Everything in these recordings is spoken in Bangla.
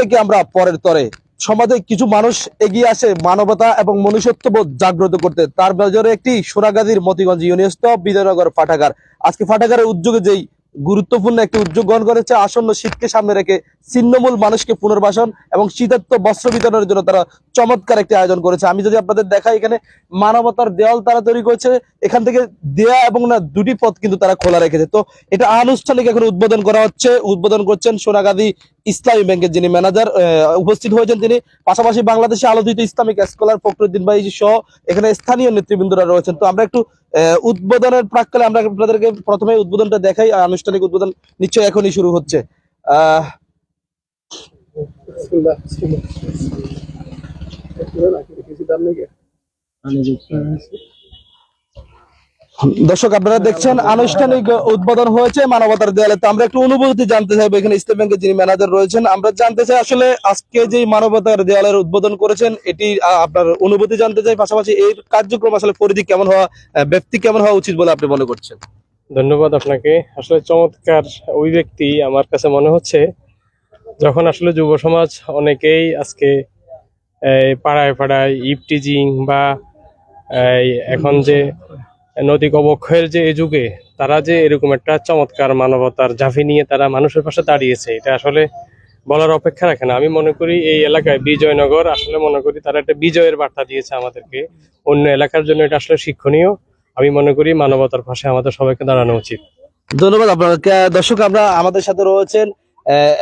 থেকে আমরা পরের তরে। সমাজে কিছু মানুষ এগিয়ে আসে মানবতা এবং মনুষ্যত্ববোধ জাগ্রত করতে। তার বাজারে একটি সোনাগাজীর মতিগঞ্জ ইউনিয়নস্থ বিজয়নগর পাঠাগার আজকে পাঠাগারের উদ্যোগে যেই গুরুত্বপূর্ণ একটি উদ্যোগ গ্রহণ করেছে, আসন্ন শীতকে সামনে রেখে ছিন্নমূল মানুষকে পুনর্বাসন এবং শীতার্থ বস্ত্র বিতরণের জন্য তারা চমৎকার একটি আয়োজন করেছে। আমি যদি আপনাদের দেখাই এখানে, মানবতার দেওয়াল তারা তৈরি করেছে। এখান থেকে দেয়া এবং না, দুটি পথ কিন্তু তারা খোলা রেখেছে। তো এটা আনুষ্ঠানিক এখন উদ্বোধন করা হচ্ছে। উদ্বোধন করছেন সোনাগাজী ইসলামী ব্যাংকের যিনি ম্যানেজার উপস্থিত হয়েছেন তিনি। পাশাপাশি বাংলাদেশে আলোচিত ইসলামিক স্কলার ফখরুদ্দিন ভাই সহ এখানে স্থানীয় নেতৃবৃন্দরা রয়েছেন। তো আমরা একটু উদ্বোধনের প্রাককালে আমরা আপনাদেরকে প্রথমে উদ্বোধনটা দেখাই আনুষ্ঠানিক উদ্বোধন নিশ্চয়ই এখনই শুরু হচ্ছে। আহ দর্শক, আপনারা দেখছেন আনুষ্ঠানিক উদ্বোধন হয়েছে মানবতার দেয়ালে। তো আমরা একটু অনুভূতি জানতে চাইব। এখানে ইসলাম ব্যাংকের যিনি ম্যানেজার রয়েছেন, আমরা জানতে চাই আসলে আজকে যে মানবতার দেয়ালের উদ্বোধন করেছেন, এটি আপনার অনুভূতি জানতে চাই। পাশাপাশি এই কার্যক্রম আসলে পরিধি কেমন হওয়া ব্যক্তি কেমন হওয়া উচিত বলে আপনি মনে করছেন? ধন্যবাদ আপনাকে। আসলে চমৎকার ওই ব্যক্তি আমার কাছে মনে হচ্ছে। যখন আসলে যুব সমাজ অনেকেই আজকে পাড়ায় পাড়ায় ইপটিজিং বা এখন যে নদী অবক্ষয়ের যে এই যুগে, তারা যে এরকম একটা চমৎকার মানবতার ঝাঁফি নিয়ে তারা মানুষের পাশে দাঁড়িয়েছে, এটা আসলে বলার অপেক্ষা রাখে না। আমি মনে করি এই এলাকায় বিজয়নগর, আসলে মনে করি তারা একটা বিজয়ের বার্তা দিয়েছে আমাদেরকে। অন্য এলাকার জন্য এটা আসলে শিক্ষণীয়। আমি মনে করি মানবতার পাশে আমাদের সবাইকে দাঁড়ানো উচিত। ধন্যবাদ আপনাকে। দর্শক, আমরা আমাদের সাথে রয়েছেন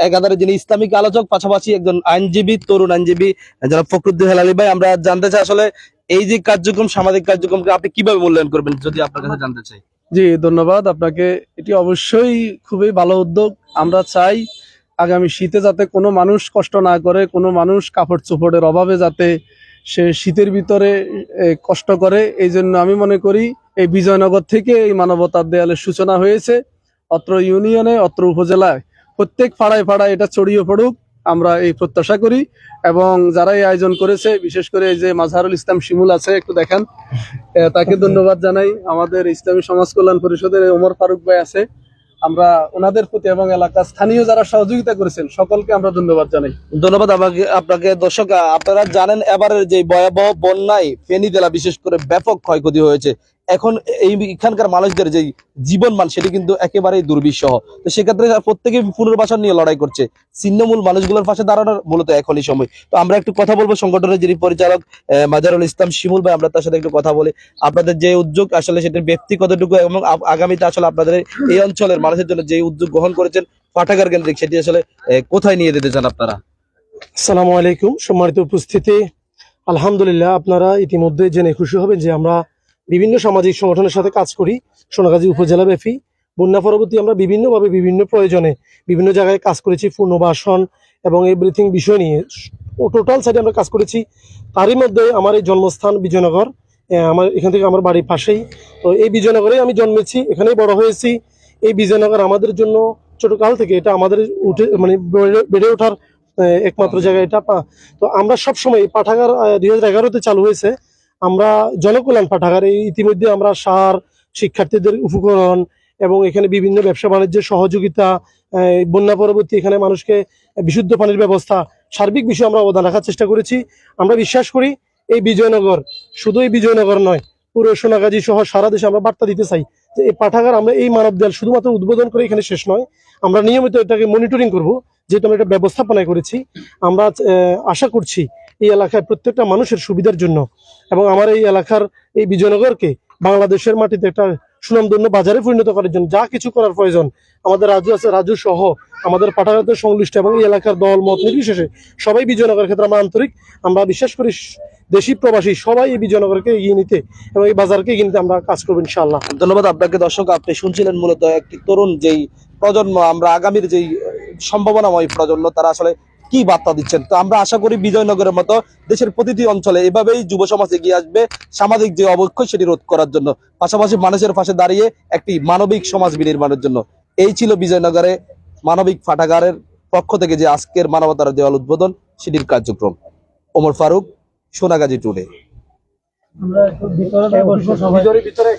একাধারে যিনি ইসলামিক আলোচক, পাশাপাশি একজন আইনজীবী, তরুণ আইনজীবী, যারা ফখরুদ্দিন হেলালি ভাই, আমরা জানতে চাই আসলে এই যে কার্যক্রম, সামাজিক কার্যক্রমকে আপনি কীভাবে মূল্যায়ন করবেন যদি আপনার কাছে জানতে চাই? জি, ধন্যবাদ আপনাকে। এটি অবশ্যই খুবই ভালো উদ্যোগ। আমরা চাই আগামী শীতে যাতে কোনো মানুষ কষ্ট না করে, কোনো মানুষ কাপড় চোপড়ের অভাবে যাতে সে শীতের ভিতরে কষ্ট করে। এই জন্য আমি মনে করি এই বিজয়নগর থেকে এই মানবতার দেয়ালের সূচনা হয়েছে। অত্র ইউনিয়নে, অত্র উপজেলায় প্রত্যেক পাড়ায় পাড়ায় এটা ছড়িয়ে পড়ুক। আমরা এই প্রত্যাশা করি এবং যারা এই আয়োজন করেছে, বিশেষ করে এই যে মাজহারুল ইসলাম শিমুল আছে, একটু দেখান। তাকে ধন্যবাদ জানাই। আমাদের ইসলামী সমাজ কল্যাণ পরিষদের ওমর ফারুক ভাই আছে। আমরা ওনাদের প্রতি এবং এলাকার স্থানীয় যারা সহযোগিতা করেছেন, সকলকে আমরা ধন্যবাদ জানাই। ধন্যবাদ আপনাকে আপনাকে। দর্শক আপনারা জানেন, এবারের যে ভয়াবহ বন্যায় ফেনী জেলা বিশেষ করে ব্যাপক ক্ষয়ক্ষতি হয়েছে। এখন এই এখানকার মানুষদের যে জীবন মান সেটি কিন্তু একেবারেই দুর্বিষহ। তো সেক্ষেত্রে প্রত্যেকে পুনর্বাসন নিয়ে লড়াই করছে। ছিন্নমূল মানুষগুলোর পাশে দাঁড়ানোর মূলত এখনই সময়। তো আমরা একটু কথা বলব সংগঠনের যিনি পরিচালক মাজারুল ইসলাম শিমুল ভাই, আমরা তার সাথে একটু কথা বলি। আপনাদের যে উদ্যোগ, আসলে সেটার ব্যক্তি কতটুকু এবং আগামীতে আসলে আপনাদের এই অঞ্চলের মানুষের জন্য যে উদ্যোগ গ্রহণ করেছেন পাঠাগার কেন্দ্রিক, সেটি আসলে কোথায় নিয়ে যেতে চান আপনারা? আসসালামু আলাইকুম, সম্মানিত উপস্থিতি। আলহামদুলিল্লাহ, আপনারা ইতিমধ্যে জেনে খুশি হবেন যে আমরা বিভিন্ন সামাজিক সংগঠনের সাথে কাজ করি। সোনাগাজী উপজেলা ব্যাপী। বন্যা পরবর্তী আমরা বিভিন্নভাবে বিভিন্ন প্রয়োজনে বিভিন্ন জায়গায় কাজ করেছি, পুনর্বাসন এবং এভরিথিং বিষয় নিয়ে। ও টোটাল সাইডে আমরা কাজ করেছি। তারই মধ্যে আমার এই জন্মস্থান বিজয়নগর। আমার, এখান থেকে আমার বাড়ির পাশেই। তো এই বিজয়নগরেই আমি জন্মেছি, এখানেই বড় হয়েছি। এই বিজয়নগর আমাদের জন্য ছোটকাল থেকে এটা আমাদের উঠে মানে বেড়ে- ওঠার একমাত্র জায়গা এটা তো আমরা সবসময় পাঠাগার দুই হাজার এগারোতে চালু হয়েছে। আমরা জনকল্যাণ পাঠাগার ইতিমধ্যে আমরা সার, শিক্ষার্থীদের উপকরণ এবং এখানে বিভিন্ন ব্যবসা বাণিজ্যের সহযোগিতা বন্যা পরবর্তী এখানে মানুষকে বিশুদ্ধ পানির ব্যবস্থা, সার্বিক বিষয়ে আমরা অবদান রাখার চেষ্টা করেছি। আমরা বিশ্বাস করি এই বিজয়নগর শুধু এই বিজয়নগর নয়, পুরো সোনাগাজী সহ সারা দেশে আমরা বার্তা দিতে চাই যে এই পাঠাগার আমরা এই মানব দেয়াল শুধুমাত্র উদ্বোধন করে এখানে শেষ নয়, আমরা নিয়মিত এটাকে মনিটরিং করব, যেহেতু আমরা এটা ব্যবস্থাপনায় করেছি। আমরা আশা করছি এই এলাকায় প্রত্যেকটা মানুষের সুবিধার জন্য। এবং আমার এই এলাকার এই বিজয়নগরকে বাংলাদেশের মাটিতে একটা সুনামধন্য বাজারে পরিণত করার জন্য যা কিছু করার প্রয়োজন, আমাদের রাজু আছে, রাজু সহ আমাদের পাঠাগারতে সংশ্লিষ্ট এবং এই এলাকার দল, মত নির্বিশেষে সবাই বিজয়নগরের ক্ষেত্রে আমরা আন্তরিক, আমরা বিশ্বাস করি, দেশি প্রবাসী সবাই এই বিজয়নগরকে এগিয়ে নিতে এবং এই বাজারকে এগিয়ে নিতে আমরা কাজ করব ইনশাআল্লাহ। ধন্যবাদ আপনাকে দর্শক, আপনি শুনছিলেন মূলত একটি তরুণ যেই প্রজন্ম, আমরা আগামীর যেই সম্ভাবনাময় প্রজন্ম, তারা আসলে কি বার্তা দিচ্ছেন? তো আমরা আশা করি বিজয়নগরের মতো দেশের প্রতিটি অঞ্চলে এভাবেই যুব সমাজ এগিয়ে আসবে সামাজিক যে অবক্ষয় সেটি রোধ করার জন্য পাশাপাশি মানুষের পাশে দাঁড়িয়ে একটি মানবিক সমাজ বিনির্মাণের জন্য। এই ছিল বিজয়নগরে মানবিক পাঠাগারের পক্ষ থেকে যে আজকের মানবতার দেওয়াল উদ্বোধন সেটির কার্যক্রম। ওমর ফারুক সোনাগাজী টুডে। আমরা ভিতরে